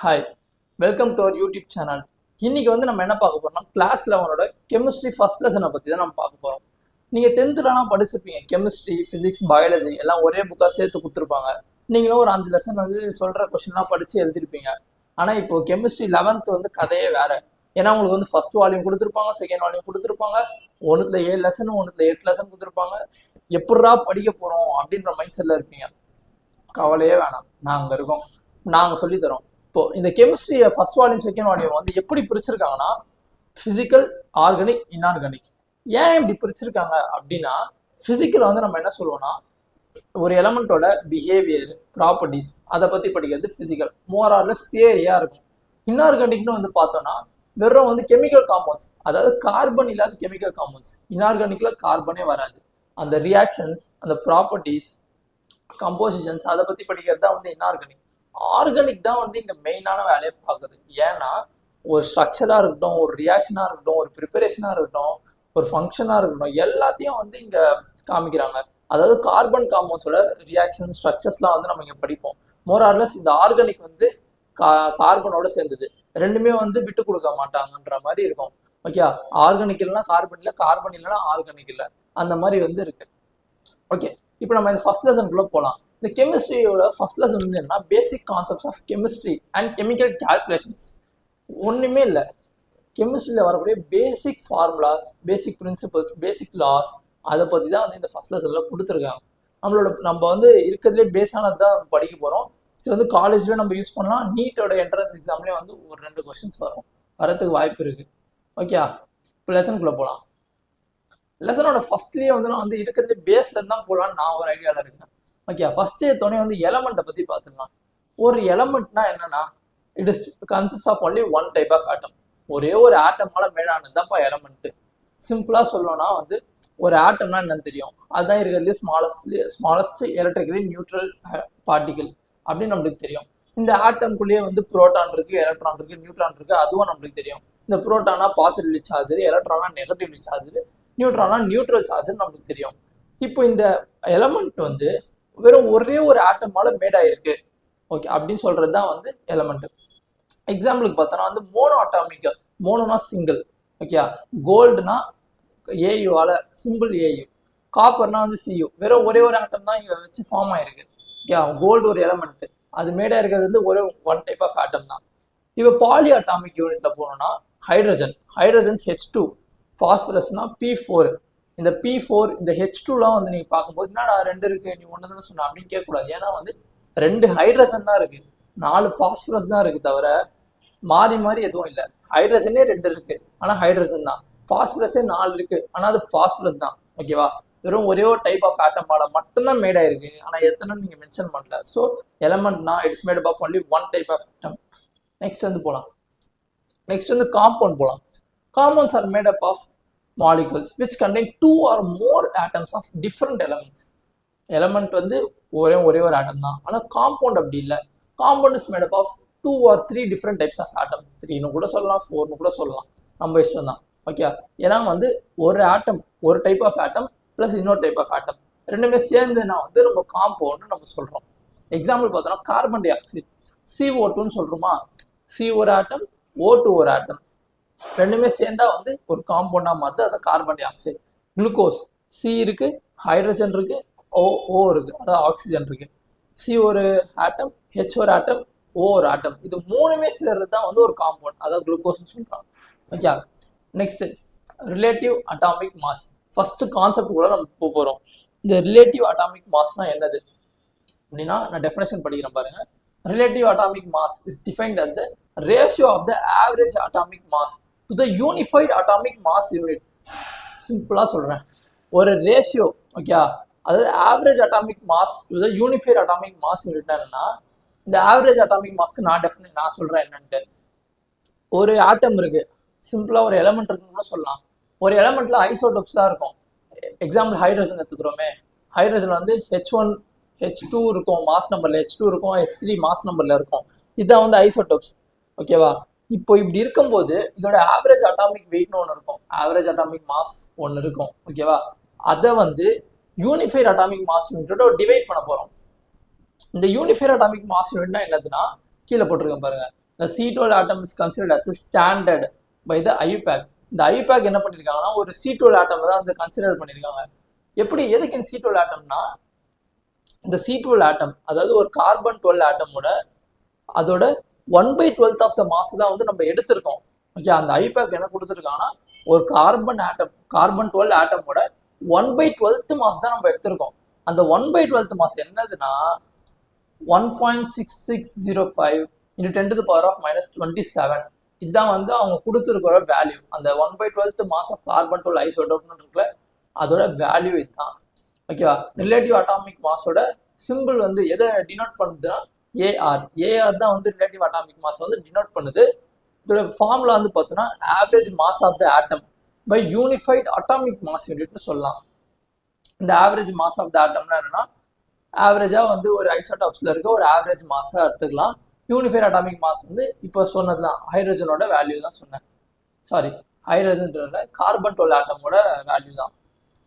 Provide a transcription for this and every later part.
Hi welcome to our YouTube channel இன்றைக்கி வந்து நம்ம என்ன பார்க்க போகிறோம்னா கிளாஸ் லெவனோட கெமிஸ்ட்ரி ஃபர்ஸ்ட் லெசனை பற்றி தான் நம்ம பார்க்க போகிறோம் நீங்கள் டென்த்துலலாம் படிச்சிருப்பீங்க. கெமிஸ்ட்ரி ஃபிசிக்ஸ் பயாலஜி எல்லாம் ஒரே புக்காக சேர்த்து கொடுத்துருப்பாங்க. நீங்களும் ஒரு அஞ்சு லெசன் வந்து சொல்கிற கொஷின்லாம் படித்து எழுதிருப்பீங்க. ஆனால் இப்போ கெமிஸ்ட்ரி லெவன்த்து வந்து கதையே வேறு. ஏன்னா உங்களுக்கு வந்து ஃபர்ஸ்ட் வால்யூம் கொடுத்துருப்பாங்க செகண்ட் வால்யூம் கொடுத்துருப்பாங்க. ஒன்றுத்தில் ஏழு லெசன் ஒன்றுத்தில் எட்டு லெசன் கொடுத்துருப்பாங்க. எப்படிரா படிக்க போகிறோம் அப்படின்ற மைண்ட் செட்டில் இருப்பீங்க. கவலையே வேணாம். நாங்கள் இருக்கோம். நாங்கள் சொல்லித்தரோம் இப்போ இந்த கெமிஸ்ட்ரியை ஃபர்ஸ்ட் வால்யூம் செகண்ட் வால்யூம் வந்து எப்படி பிரிச்சிருக்காங்கன்னா ஃபிசிக்கல் ஆர்கானிக் இன்ஆர்கானிக் ஏன் இப்படி பிரிச்சிருக்காங்க அப்படின்னா ஃபிசிக்கல் வந்து நம்ம என்ன சொல்லுவோம்னா ஒரு எலமெண்ட்டோட பிஹேவியர் ப்ராப்பர்ட்டிஸ் அதை பற்றி படிக்கிறது ஃபிசிக்கல் மோரார்லெஸ் தியரியாக இருக்கும். இன்ஆர்கானிக்னு வந்து பார்த்தோம்னா வெறும் வந்து கெமிக்கல் காம்பவுண்ட்ஸ் அதாவது கார்பன் இல்லாத கெமிக்கல் காம்பவுண்ட்ஸ் இன்ஆர்கானிக்கில் கார்பனே வராது. அந்த ரியாக்ஷன்ஸ் அந்த ப்ராப்பர்ட்டிஸ் கம்போசிஷன்ஸ் அதை பற்றி படிக்கிறது தான் வந்து இன்ஆர்கானிக் ஆர்கானிக் தான் வந்து இங்கே மெயினான வேலையை பார்க்குது. ஏன்னா ஒரு ஸ்ட்ரக்சராக இருக்கட்டும் ஒரு ரியாக்ஷனாக இருக்கட்டும் ஒரு ப்ரிப்பரேஷனாக இருக்கட்டும் ஒரு ஃபங்க்ஷனாக இருக்கட்டும் எல்லாத்தையும் வந்து இங்கே காமிக்கிறாங்க. அதாவது கார்பன் காம்பவுண்ட்ஸோட ரியாக்ஷன் ஸ்ட்ரக்சர்ஸ்லாம் வந்து நம்ம இங்கே படிப்போம். மோரார்லஸ் இந்த ஆர்கானிக் வந்து கா கார்பனோட சேர்ந்தது. ரெண்டுமே வந்து விட்டு கொடுக்க மாட்டாங்கன்ற மாதிரி இருக்கும். ஓகே ஆர்கானிக் இல்லைனா கார்பன் இல்லை கார்பன் இல்லைனா ஆர்கானிக் இல்லை. அந்த மாதிரி வந்து இருக்கு. ஓகே இப்போ நம்ம இந்த ஃபர்ஸ்ட் லெசனுக்குள்ள போகலாம் இந்த கெமிஸ்ட்ரியோட ஃபர்ஸ்ட் லெசன் வந்து என்னன்னா basic concepts of chemistry and chemical calculations ஒன்றுமே இல்லை. கெமிஸ்ட்ரியில் வரக்கூடிய basic formulas basic principles basic laws அதை பற்றி தான் வந்து இந்த ஃபர்ஸ்ட் லெசனில் கொடுத்துருக்காங்க. நம்மளோட நம்ம வந்து இருக்கிறதுலே பேஸானது தான் படிக்க போகிறோம் இது வந்து காலேஜில் நம்ம யூஸ் பண்ணலாம். நீட்டோட என்ட்ரன்ஸ் எக்ஸாம்லேயே வந்து ஒரு ரெண்டு கொஷின்ஸ் வரும். வரத்துக்கு வாய்ப்பு இருக்குது ஓகே இப்போ லெசனுக்குள்ளே போகலாம் லெசனோட ஃபஸ்ட்லேயே வந்து நான் வந்து இருக்கிறதுலே பேஸ்லேருந்து தான் போகலான்னு நான் ஒரு ஐடியாவில் இருக்கேன். ஓகே ஃபர்ஸ்ட் துணை வந்து எலமெண்ட்டை பற்றி பார்த்துக்கலாம் ஒரு எலமெண்ட்னா என்னன்னா it is consist of only one type of atom ஒரே ஒரு ஆட்டமால மேலானது தான்ப்பா எலமெண்ட்டு சிம்பிளாக சொல்லணும்னா வந்து ஒரு ஆட்டம்னா என்னன்னு தெரியும். அதுதான் இருக்கிறதுலே smallest smallest electrically neutral particle அப்படின்னு நம்மளுக்கு தெரியும். இந்த ஆட்டம்குள்ளேயே வந்து புரோட்டான் இருக்கு எலக்ட்ரான் இருக்கு நியூட்ரான் இருக்கு அதுவும் நம்மளுக்கு தெரியும். இந்த புரோட்டானா பாசிட்டிவ் சார்ஜ் எலக்ட்ரானா நெகட்டிவ் சார்ஜ் நியூட்ரானா நியூட்ரல் சார்ஜ் நம்மளுக்கு தெரியும். இப்போ இந்த எலமெண்ட் வந்து வெறும் ஒரே ஒரு ஆட்டமால மேட் ஆயிருக்கு. ஓகே அப்படின்னு சொல்றது தான் வந்து எலமெண்ட் எக்ஸாம்பிளுக்கு பார்த்தோன்னா வந்து மோனோ அட்டாமிக் மோனோனா சிங்கிள் ஓகே கோல்டுனா ஏயுவால சிம்பிள் ஏயு காப்பர்னா வந்து சியு வெறும் ஒரே ஒரு ஆட்டம் தான் இங்கே வச்சு ஃபார்ம் ஆயிருக்கு. ஓகே கோல்டு ஒரு எலமெண்ட் அது மேடா இருக்கிறது வந்து ஒரே ஒன் டைப் ஆஃப் ஆட்டம் தான். இப்போ பாலி அட்டாமிக் யூனிட்ல போனோம்னா ஹைட்ரஜன் ஹைட்ரஜன் ஹெச் டூ ஃபாஸ்பரஸ்னா பி ஃபோர் இந்த பி ஃபோர் இந்த ஹெச் டூலாம் வந்து நீங்கள் பார்க்கும்போது என்னடா ரெண்டு இருக்கு? நீ ஒன்று தானே சொன்ன? அப்படின்னு கேட்கக்கூடாது. ஏன்னா வந்து ரெண்டு ஹைட்ரஜன் தான் இருக்கு. நாலு பாஸ்பரஸ் தான் இருக்கு தவிர மாறி மாறி எதுவும் இல்லை. ஹைட்ரஜனே ரெண்டு இருக்கு. ஆனால் ஹைட்ரஜன் தான். பாஸ்பரஸே நாலு இருக்கு. ஆனால் அது பாஸ்பரஸ் தான். ஓகேவா வெறும் ஒரே ஒரு டைப் ஆஃப் ஆட்டமால மட்டும்தான் மேட் ஆயிருக்கு. ஆனால் எத்தனை நீங்கள் மென்ஷன் பண்ணல. So எலமெண்ட்னா it's made of only one type of atom next வந்து போகலாம் நெக்ஸ்ட் வந்து காம்பவுண்ட் போகலாம் compounds are made up of molecules which contain two or more atoms of different elements element வந்து ஒரே ஒரே ஒரு ஆட்டம் தான். ஆனால் காம்பவுண்ட் அப்படி இல்லை. Compound is made of two or three different types of atom த்ரீன்னு கூட சொல்லலாம் ஃபோர்னு கூட சொல்லலாம். நம்ம இஷ்டம் தான். ஓகே ஏன்னா வந்து ஒரு ஆட்டம் ஒரு டைப் ஆஃப் ஆட்டம் ப்ளஸ் இன்னொரு டைப் ஆஃப் ஆட்டம் ரெண்டுமே சேர்ந்துன்னா வந்து நம்ம காம்பவுண்ட்னு நம்ம சொல்கிறோம் எக்ஸாம்பிள் பார்த்தோம்னா கார்பன் டை ஆக்சைடு சிஓ டூன்னு சொல்கிறோமா சி ஒரு ஆட்டம் ஓ டூ ஒரு ஆட்டம் ரெண்டுமே சேர்ந்தா வந்து ஒரு காம்பவுண்டாக மாறுது. அது carbon dioxide glucose C இருக்கு ஹைட்ரஜன் இருக்கு ஓ ஓ இருக்கு. அதாவது ஆக்சிஜன் இருக்கு. சி ஒரு ஆட்டம் ஹெச் ஒரு ஆட்டம் ஓ ஒரு ஆட்டம் இது மூணுமே சேர்றது தான் வந்து ஒரு காம்பவுண்ட் அதாவது குளுக்கோஸ்னு சொல்றாங்க. Okay next relative atomic mass first concept கூட நம்ம போக போகிறோம் இந்த ரிலேட்டிவ் அட்டாமிக் மாஸ்னா என்னது? அப்படின்னா நான் டெஃபினேஷன் படிக்கிறேன் பாருங்க. Relative atomic mass is defined as the ratio of the average atomic mass to the unified atomic mass unit சிம்பிளாக சொல்கிறேன் ஒரு ரேஷியோ ஓகே அதாவது average atomic mass to the unified atomic mass unit என்னன்னா இந்த average atomic மாஸ்க்கு நான் definite நான் சொல்கிறேன் என்னன்ட்டு. ஒரு ஆட்டம் இருக்குது சிம்பிளாக ஒரு எலமெண்ட் இருக்குன்னு கூட சொல்லலாம். ஒரு எலமெண்ட்டில் ஐசோடோப்ஸ் தான் இருக்கும். எக்ஸாம்பிள் ஹைட்ரஜன் எடுத்துக்கிறோமே. ஹைட்ரஜன் வந்து ஹெச் ஒன் ஹெச் டூ இருக்கும் மாஸ் நம்பரில் ஹெச் டூ இருக்கும் ஹெச் த்ரீ மாஸ் நம்பரில் இருக்கும். இதுதான் வந்து ஐசோடோப்ஸ் ஓகேவா இப்போ இப்படி இருக்கும்போது இதோட ஆவரேஜ் அட்டாமிக் வெயிட்னு ஒன்று இருக்கும். ஆவரேஜ் அட்டாமிக் மாஸ் ஒன்று இருக்கும். ஓகேவா அதை வந்து யூனிஃபைட் அட்டாமிக் மாஸ் யூனிட்டோட டிவைட் பண்ண போகிறோம் இந்த யூனிஃபைட் அட்டாமிக் மாஸ் யூனிட்னா என்னதுன்னா கீழே போட்டிருக்கேன் பாருங்க. The C12 atom is considered as a standard by the இந்த ஐபேக் என்ன பண்ணியிருக்காங்கன்னா ஒரு சீட்டோல் ஆட்டம் தான் வந்து கன்சிடர் பண்ணியிருக்காங்க எப்படி எதுக்கு இந்த சீட்டோல் ஆட்டம்னா இந்த சீட்டோல் ஆட்டம் அதாவது ஒரு கார்பன் டுவெல் ஆட்டமோட அதோட one by twelfth of the mass தான் வந்து நம்ம எடுத்திருக்கோம். ஓகே அந்த ஐபேக் என்ன கொடுத்துருக்காங்கன்னா ஒரு கார்பன் ஆட்டம் கார்பன் டுவெல் ஆட்டமோட ஒன் பை டுவெல்த் மாஸ் தான் நம்ம எடுத்திருக்கோம். அந்த ஒன் பை டுவெல்த் மாஸ் என்னதுன்னா one point six six zero five into ten to power of minus twenty seven இதுதான் வந்து அவங்க கொடுத்துருக்கிற வேல்யூ அந்த one by twelfth mass of carbon twelve ஐசோடோப்னு இருக்குல்ல அதோட வேல்யூ இதுதான். ஓகேவா ரிலேட்டிவ் அட்டாமிக் மாஸோட சிம்பிள் வந்து எதை டினோட் பண்ணுதுன்னா ஏஆர் ஏஆர் தான் வந்து ரிலேட்டிவ் அட்டாமிக் மாஸ் வந்து டினோட் பண்ணுது. இதோட ஃபார்முலா வந்து பார்த்தோன்னா average mass of the atom by unified atomic mass யூனிட்னு சொல்லலாம். இந்த ஆவரேஜ் மாஸ் ஆஃப் த ஆட்டம்னா என்னன்னா ஆவரேஜாக வந்து ஒரு ஐசோடாப்ஸில் இருக்க ஒரு ஆவரேஜ் மாஸாக எடுத்துக்கலாம். யூனிஃபைட் அட்டாமிக் மாஸ் வந்து இப்போ சொன்னது தான் ஹைட்ரஜனோட வேல்யூ தான் சொன்னேன். சாரி ஹைட்ரஜன் கார்பன் டுவெல் ஆட்டமோட வேல்யூ தான்.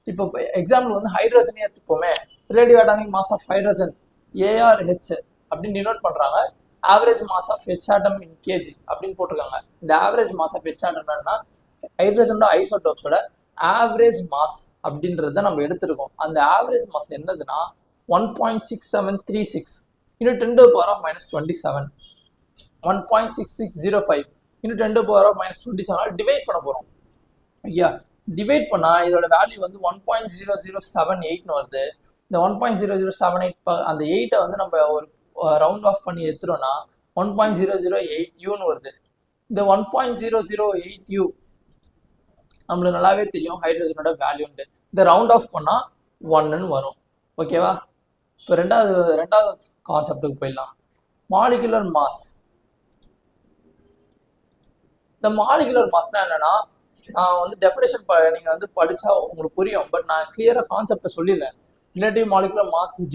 இப்போ எக்ஸாம்பிள் வந்து ஹைட்ரஜனே எடுத்துப்போமே. Relative atomic mass of hydrogen A R H அப்படின்னு டினோட் பண்ணுறாங்க average mass of H atom in K G அப்படின்னு போட்டிருக்காங்க. இந்த ஆவரேஜ் மாஸ் ஆஃப் ஹெச்ஆட்டம் என்னன்னா ஹைட்ரஜனோட ஐசோடோப்ஸோட ஆவரேஜ் மாஸ் அப்படின்றத நம்ம எடுத்திருக்கோம். அந்த ஆவரேஜ் மாஸ் என்னதுன்னா one point six seven three six இன்னும் ten to power of minus twenty seven one point six six zero five இன்னும் ten to power of minus twenty seven divide பண்ண போகிறோம் ஐயா டிவைட் பண்ணால் இதோட வேல்யூ வந்து one point zero zero seven எயிட்னு வருது. இந்த one point zero zero seven eight அந்த எயிட்டை வந்து நம்ம ஒரு ரவுண்ட் ஆஃப் பண்ணி எடுத்துட்டோம்னா one point zero zero eight யூன்னு வருது. இந்த one point zero zero eight U நம்மளுக்கு நல்லாவே தெரியும் ஹைட்ரஜனோட வேல்யூன்ட்டு இந்த ரவுண்ட் ஆஃப் பண்ணால் ஒன்னுன்னு வரும். ஓகேவா இப்போ ரெண்டாவது ரெண்டாவது கான்செப்டுக்கு போயிடலாம். மாலிகுலர் மாஸ் இந்த மாலிகுலர் மாஸ்னால் என்னன்னா நான் வந்து டெஃபினேஷன் நீங்கள் வந்து படித்தா உங்களுக்கு புரியும். பட் நான் கிளியராக கான்செப்டை சொல்லிடுறேன். Relative molecular mass is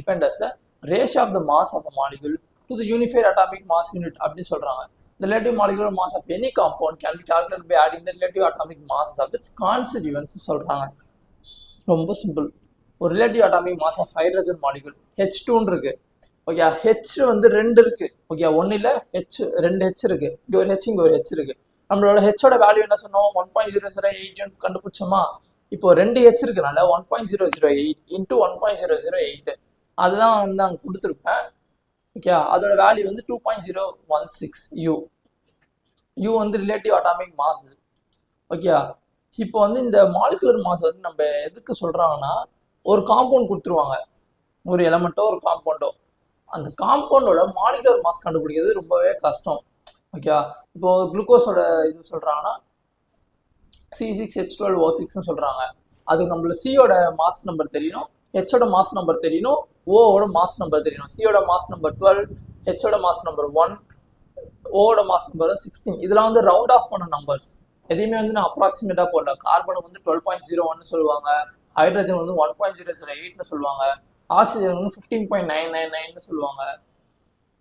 ratio of the mass of a molecule to the unified atomic mass unit அப்படின்னு சொல்றாங்க. The relative molecular mass of any compound can be calculated by adding the relative atomic masses of its constituents சொல்றாங்க. ரொம்ப simple ஒரு relative atomic mass of hydrogen molecule H டூன்னு இருக்கு. Okay H வந்து ரெண்டு இருக்கு. ஓகே இல்லை ஹெச் ரெண்டு ஹெச் இருக்கு. இங்கே ஒரு ஹெச் இங்கே ஒரு ஹெச் இருக்கு. நம்மளோட ஹெச்சோட வேல்யூ என்ன சொன்னோம்? One point zero zero eight கண்டுபிடிச்சோமா? இப்போ ரெண்டு H இருக்குனால one point zero zero eight into one point zero zero eight அதுதான் வந்து அங்கே கொடுத்துருப்பேன். ஓகே அதோட வேல்யூ வந்து two point zero one six U U வந்து ரிலேட்டிவ் அட்டாமிக் மாஸ் ஓகே இப்போ வந்து இந்த மாலிகுலர் மாஸ் வந்து நம்ம எதுக்கு சொல்கிறாங்கன்னா ஒரு காம்பவுண்ட் கொடுத்துருவாங்க. ஒரு எலமெண்ட்டோ ஒரு காம்பவுண்டோ அந்த காம்பவுண்டோட மாலிகுலர் மாஸ் கண்டுபிடிக்கிறது ரொம்பவே கஷ்டம். ஓகே இப்போ குளுக்கோஸோட இது சொல்கிறாங்கன்னா C six H twelve O சிக்ஸ்னு சொல்கிறாங்க அதுக்கு நம்மள சியோட மாஸ் நம்பர் தெரியணும். ஹெச்சோட மாஸ் நம்பர் தெரியணும் ஓவோட மாஸ் நம்பர் தெரியணும் சியோட மாஸ் நம்பர் டுவெல் ஹெச்சோட மாஸ் நம்பர் ஒன் ஓவோட மாஸ் நம்பர் சிக்ஸ்டீன் இதெல்லாம் வந்து ரவுண்ட் ஆஃப் பண்ண நம்பர்ஸ் எதையுமே வந்து நான் அப்ராக்சிமேட்டாக போடல. கார்பன் வந்து டுவெல் பாயிண்ட் ஜீரோ ஒன்னு சொல்லுவாங்க. ஹைட்ரஜன் வந்து ஒன் பாயிண்ட் ஜீரோ ஜீரோ எயிட்னு சொல்லுவாங்க. ஆக்சிஜன் வந்து ஃபிஃப்டீன் பாயிண்ட் நைன் நைன் நைன்னு சொல்லுவாங்க.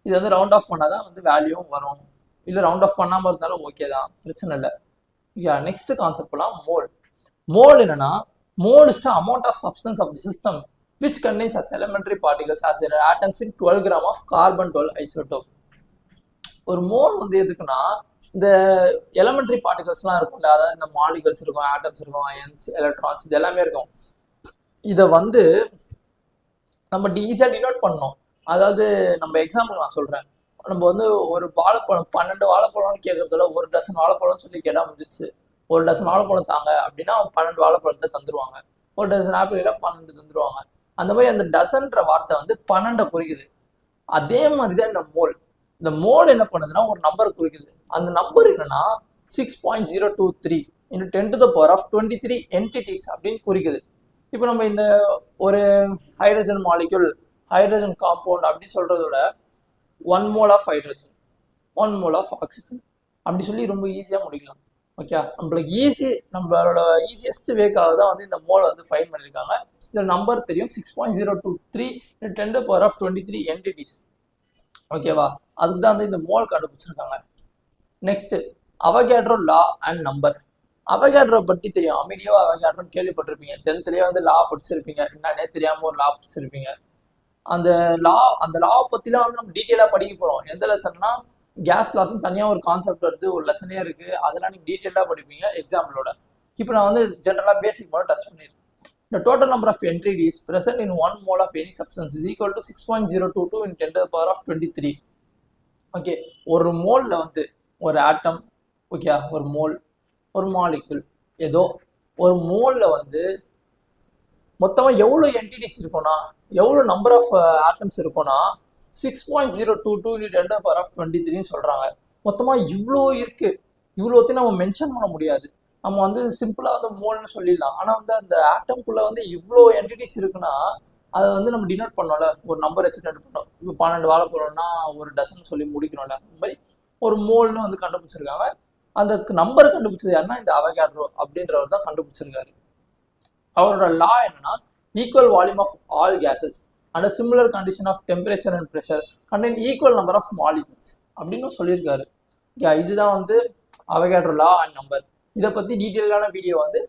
இது வந்து ரவுண்ட் ஆஃப் பண்ணால் தான் வந்து வேல்யூவும் வரும். இல்லை ரவுண்ட் ஆஃப் பண்ணாமல் இருந்தாலும் ஓகே தான். பிரச்சனை இல்லை. யா நெக்ஸ்ட் கான்செப்ட்லாம் மோல் மோல் என்னன்னா mole amount of substance of system which contains as elementary particles as atoms in twelve gram of carbon twelve isotope ஒரு மோல் வந்து எதுக்குன்னா இந்த எலமெண்ட்ரி பார்ட்டிகல்ஸ்லாம் இருக்கும்ல அதாவது இந்த மாலிகல்ஸ் இருக்கும் ஆட்டம்ஸ் இருக்கும் அயன்ஸ் எலக்ட்ரான்ஸ் இது எல்லாமே இருக்கும். இதை வந்து நம்ம ஈஸியாக டினோட் பண்ணோம் அதாவது நம்ம எக்ஸாம்பிள் நான் சொல்கிறேன் நம்ம வந்து ஒரு வாழைப்பழம் பன்னெண்டு வாழைப்பழம்னு கேட்கறதுல ஒரு டசன் வாழைப்பழம்னு சொல்லி கேட்டால் முடிஞ்சிச்சு ஒரு டசன் வாழைப்பழம் தாங்க அப்படின்னா அவங்க பன்னெண்டு வாழைப்பழத்தை தந்துருவாங்க. ஒரு டசன் ஆப்பிள் பன்னெண்டு தந்துருவாங்க. அந்த மாதிரி அந்த டசன்ற வார்த்தை வந்து பன்னெண்டை குறிக்குது. அதே மாதிரி தான் இந்த மோல் இந்த மோல் என்ன பண்ணுதுன்னா ஒரு நம்பர் குறிக்குது. அந்த நம்பர் என்னன்னா six point zero two three இன்னும் ten to the power of twenty three entities அப்படின்னு குறிக்குது. இப்போ நம்ம இந்த ஒரு ஹைட்ரஜன் மாலிக்யூல் ஹைட்ரஜன் காம்பவுண்ட் அப்படின்னு சொல்றதோட one mole of hydrogen one mole of oxygen அப்படி சொல்லி ரொம்ப ஈஸியாக முடிக்கலாம். ஓகே நம்மளுக்கு ஈஸி நம்மளோட ஈஸியஸ்ட் வேக்காக தான் வந்து இந்த மோலை வந்து ஃபைன் பண்ணியிருக்காங்க இந்த நம்பர் தெரியும் six point zero two three ten power of twenty three entities ஓகேவா அதுக்கு தான் வந்து இந்த மோல் கண்டுபிடிச்சிருக்காங்க. Next Avogadro law and number Avogadro பற்றி தெரியும். அமிடியோ அவகேட்ரோன்னு கேள்விப்பட்டிருப்பீங்க. டென்த்லேயே வந்து லா படிச்சிருப்பீங்க. என்னன்னே தெரியாமல் ஒரு லா படிச்சிருப்பீங்க. அந்த லா அந்த லா பற்றிலாம் வந்து நம்ம டீட்டெயிலாக படிக்க போகிறோம் எந்த லெசன்னா கேஸ் லாஸ்னு தனியாக ஒரு கான்செப்ட் வருது ஒரு லெசனே இருக்குது அதெல்லாம் நீங்கள் டீட்டெயிலாக படிப்பீங்க எக்ஸாம்பிளோட இப்போ நான் வந்து ஜென்ரலாக பேசிக் மட்டும் டச் பண்ணியிருக்கேன் The total number of entities present in one mole of any substance is equal to 6.022 in 10 to the power of 23. Okay ஒரு மோலில் வந்து ஒரு ஆட்டம் ஓகே ஒரு மோல் ஒரு மாலிகுல் ஏதோ ஒரு மோலில் வந்து மொத்தமாக எவ்வளோ என்டிடிஸ் இருக்கும்னா எவ்வளோ நம்பர் ஆஃப் ஆட்டம்ஸ் இருக்கும்னா six point zero two two ten power of twenty த்ரீன்னு சொல்கிறாங்க மொத்தமாக இவ்வளோ இருக்குது இவ்வளோத்தையும் நம்ம மென்ஷன் பண்ண முடியாது. நம்ம வந்து சிம்பிளாக வந்து மோல்னு சொல்லிடலாம். ஆனால் வந்து அந்த ஆட்டம்குள்ளே வந்து இவ்வளோ என்டிட்டிஸ் இருக்குன்னா அதை வந்து நம்ம டினோட் பண்ணோம்ல. ஒரு நம்பர் வச்சு டினோட் பண்ணோம். இப்போ பன்னெண்டு வாழைப்பழம்னா ஒரு டசன் சொல்லி முடிக்கணும்ல. அந்த மாதிரி ஒரு மோல்னு வந்து கண்டுபிடிச்சிருக்காங்க. அந்த நம்பர் கண்டுபிடிச்சது யாருன்னா இந்த அவகேட்ரோ அப்படின்றவர் தான் கண்டுபிடிச்சிருக்காரு. அவரோட லா என்னன்னா equal volume of all gases and similar condition of temperature and pressure contain equal number of molecules அப்படின்னு சொல்லியிருக்காரு. இதுதான் வந்து அவகேட்ரோ லா அண்ட் நம்பர் இதை பற்றி டீட்டெயிலான வீடியோ வந்து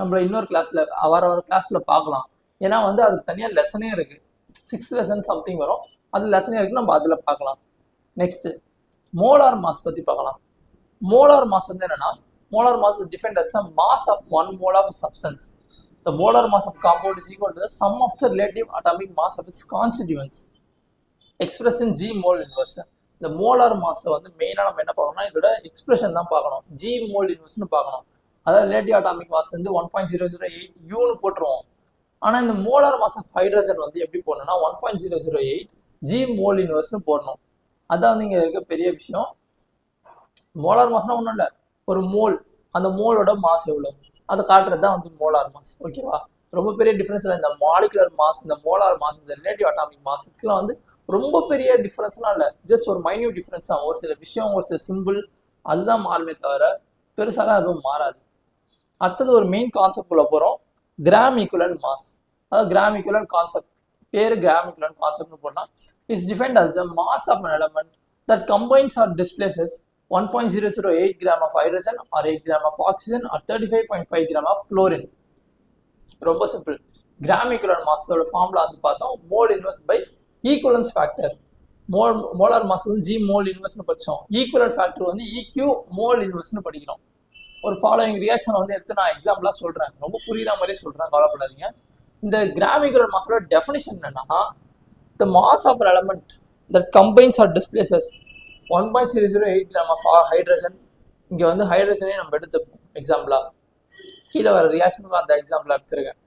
நம்மள இன்னொரு கிளாஸில் வர வர கிளாஸில் பார்க்கலாம். ஏன்னா வந்து அது தனியாக லெசனே இருக்குது சிக்ஸ் லெசன் சம்திங் வரும். அது லெசனே இருக்குது நம்ம அதில் பார்க்கலாம். நெக்ஸ்ட்டு மோலார் மாஸ் பற்றி பார்க்கலாம். மோலார் மாஸ் வந்து என்னென்னா molar mass is defined as the mass of one mole of substance the molar mass of compound is equal to the sum of the relative atomic mass of its constituents expressed in g mole inverse இந்த molar மாஸை வந்து மெயினாக நம்ம என்ன பார்க்கணும்னா இதோட expression தான் பார்க்கணும். ஜி மோல் இன்வெர்ஸ்னு பார்க்கணும். அதாவது ரிலேட்டிவ் அட்டாமிக் மாஸ் வந்து one point zero zero eight யூன்னு போட்டுருவோம். ஆனால் இந்த மோலார் மாஸ் ஆஃப் ஹைட்ரஜன் வந்து எப்படி போடணும்னா one point zero zero eight g mole இன்வெர்ஸ்னு போடணும். அதான் வந்து இங்கே இருக்க பெரிய விஷயம். மோலார் மாஸ்னால் ஒன்றும் இல்லை. ஒரு மோல் அந்த மோலோட மாஸ் எவ்வளோ அதை காட்டுறது தான் வந்து மோலார் மாஸ் ஓகேவா ரொம்ப பெரிய டிஃப்ரென்ஸில் இந்த மாலிகுலர் மாஸ் இந்த மோலார் மாஸ் இந்த ரிலேட்டிவ் அட்டாமிக் மாஸ் இதுக்கெல்லாம் வந்து ரொம்ப பெரிய டிஃப்ரென்ஸ்லாம் இல்லை. ஜஸ்ட் ஒரு மைன்யூட் டிஃப்ரென்ஸ் தான். ஒரு சில விஷயம் ஒரு சில சிம்பிள் அதுதான் மாறுமே தவிர பெருசாலாம் அதுவும் மாறாது. அடுத்தது ஒரு மெயின் கான்செப்ட் உள்ள போகிறோம் கிராம் ஈக்குவலன் மாஸ் அதாவது கிராம் ஈக்குவலன் கான்செப்ட் பேர் கிராம் ஈக்குவலன் கான்செப்ட்னு போனால் is defined as the mass of an element that combines or displaces 1.008 gram of hydrogen or 8 gram of oxygen or 35.5 gram of fluorine. ரொம்ப simple gram equivalent மாஸோட formula வந்து பார்த்தோம். Mole inverse by equivalence factor mole molar mass வந்து G mole இன்வெர்ஸ்னு படித்தோம் equivalent factor வந்து eq mole இன்வெர்ஸ்னு படிக்கிறோம். ஒரு ஃபாலோயிங் ரியாக்ஷன் வந்து எடுத்து நான் எக்ஸாம்பிளாக சொல்கிறேன் ரொம்ப புரியுற மாதிரியே சொல்கிறேன் கவலைப்படாதீங்க. இந்த கிராம் ஈக்குவலன் மாஸோட டெஃபினிஷன் என்னன்னா the mass of element that combines or displaces one point zero zero eight gram of hydrogen இங்கே வந்து ஹைட்ரஜனே நம்ம எடுத்துப்போம். எக்ஸாம்பிளாக கீழே வர ரியாக்ஷனுக்கு அந்த எக்ஸாம்பிள் எடுத்துருக்கேன்.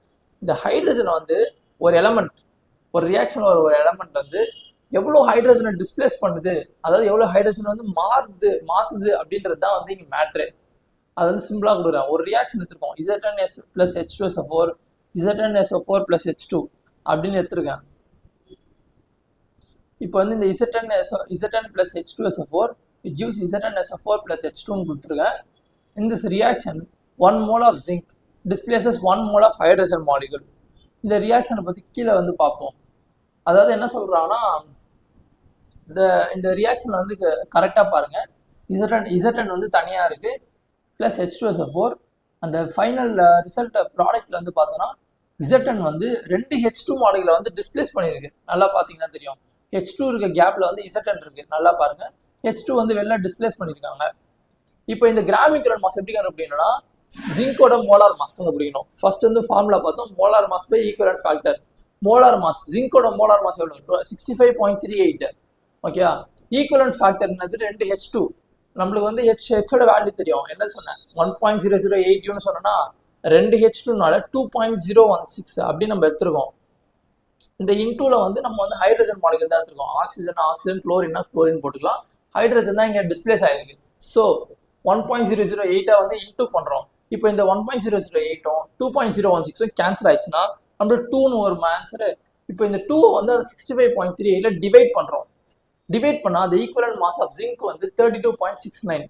இந்த ஹைட்ரஜனை வந்து ஒரு எலமெண்ட் ஒரு ரியாக்ஷன் வர ஒரு எலமெண்ட் வந்து எவ்வளோ ஹைட்ரஜனை டிஸ்பிளேஸ் பண்ணுது? அதாவது எவ்வளோ ஹைட்ரஜன் வந்து மாறுது மாற்றுது அப்படின்றது தான் வந்து இங்கே மேட்ரு அது வந்து சிம்பிளாக கொடுக்குறேன் ஒரு ரியாக்ஷன் எடுத்துருக்கோம். Z N S plus H two S four Z N S four plus H two அப்படின்னு எடுத்துருக்கேன். இப்போ வந்து இந்த Z N S Z N plus H two S four it use Z N S four plus H டூன்னு கொடுத்துருக்கேன். In this reaction one mole of zinc displaces one mole of hydrogen molecule இந்த ரியாக்ஷனை பற்றி கீழே வந்து பார்ப்போம். அதாவது என்ன சொல்கிறாங்கன்னா இந்த இந்த ரியாக்ஷனில் வந்து கரெக்டாக பாருங்கள் இசட்டன் இசட்டன் வந்து தனியாக இருக்குது plus H two S four அந்த ஃபைனல் ரிசல்ட்டை ப்ராடக்ட்ல வந்து பார்த்தோன்னா இசட்டன் வந்து ரெண்டு ஹெச் டூ மாடலில் வந்து டிஸ்பிளேஸ் பண்ணியிருக்கு. நல்லா பார்த்தீங்கன்னா தெரியும். ஹெச் டூ இருக்க கேப்பில் வந்து இசட்டன் இருக்குது நல்லா பாருங்கள் ஹெச் டூ வந்து வெளில டிஸ்பிளேஸ் பண்ணியிருக்காங்க இப்போ இந்த கிராமிகுலர் மாஸ் எப்படி கண்டுபிடிக்கணும்னா ஜிங்கோட மோலார் மாஸ் கண்டுபிடிக்கணும். ஃபர்ஸ்ட் வந்து ஃபார்முலா பார்த்தோம். Molar mass by equivalent factor molar mass ஜிங்கோட molar mass எவ்வளோ sixty five point three eight okay equivalent factor என்னது? ரெண்டு ஹெச் டூ நம்மளுக்கு வந்து ஹெச் ஹெச்சோட வேல்யூ தெரியும். என்ன சொன்னேன்? ஒன் பாயிண்ட் ஜீரோ ஜீரோ எயிட்டின்னு சொன்னோன்னா ரெண்டு H டூனால two point zero one six அப்படின்னு நம்ம எடுத்துருக்கோம். இந்த இன்டூல வந்து நம்ம வந்து ஹைட்ரஜன் மாலிகல் தான் எடுத்துருக்கோம். ஆக்சிஜன் ஆக்சிஜன் குளோரின்னா குளோரின் போட்டுக்கலாம். ஹைட்ரஜன் தான் இங்கே டிஸ்பிளேஸ் ஆயிருக்கு. So one point zero zero எயிட்டா வந்து இன்டூ பண்ணுறோம் இப்போ இந்த ஒன் பாயிண்ட் ஜீரோ ஜீரோ எயிட்டும் டூ பாயிண்ட் ஜீரோ ஒன் சிக்ஸும் கேன்சல் ஆயிடுச்சுன்னா நம்மளுக்கு டூன்னு ஒரு ஆன்சரு இப்போ இந்த டூ வந்து அந்த சிக்ஸ்டி ஃபைவ் பாயிண்ட் த்ரீ எயிட்ல டிவைட் பண்ணுறோம் டிவைட் பண்ணால் அந்த ஈக்குவலன் மாஸ் ஆஃப் ஜிங்க் வந்து thirty two point six nine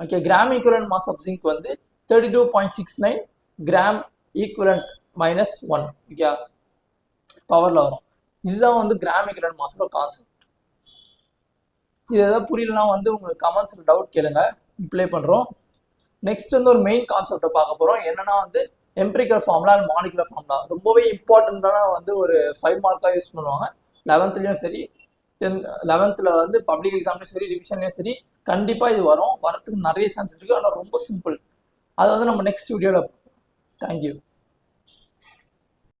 okay gram equivalent mass of zinc வந்து thirty two point six nine gram equivalent minus one okay பவரில் வரும். இதுதான் வந்து கிராம் ஈக்குவலன்ட் மாஸோட கான்செப்ட் இது எதாவது புரியலனா வந்து உங்களுக்கு கமெண்ட்ஸில் டவுட் கேளுங்க. ப்ளே பண்ணுறோம் நெக்ஸ்ட் வந்து ஒரு மெயின் கான்செப்டை பார்க்க போகிறோம் என்னன்னா வந்து எம்பிரிக்கல் ஃபார்ம்லாம் அண்ட் மாலிகுலர் ஃபார்ம்லாம் ரொம்பவே இம்பார்ட்டண்ட்டான வந்து ஒரு ஃபைவ் மார்க்காக யூஸ் பண்ணுவாங்க. லெவன்த்துலேயும் சரி டென்த் லெவன்த்தில் வந்து பப்ளிக் எக்ஸாம்லேயும் சரி ரிவிஷன்லேயும் சரி கண்டிப்பாக இது வரும். வரத்துக்கு நிறைய சான்ஸ் இருக்குது ஆனால் ரொம்ப சிம்பிள் அதை வந்து நம்ம நெக்ஸ்ட் வீடியோவில் தேங்க்யூ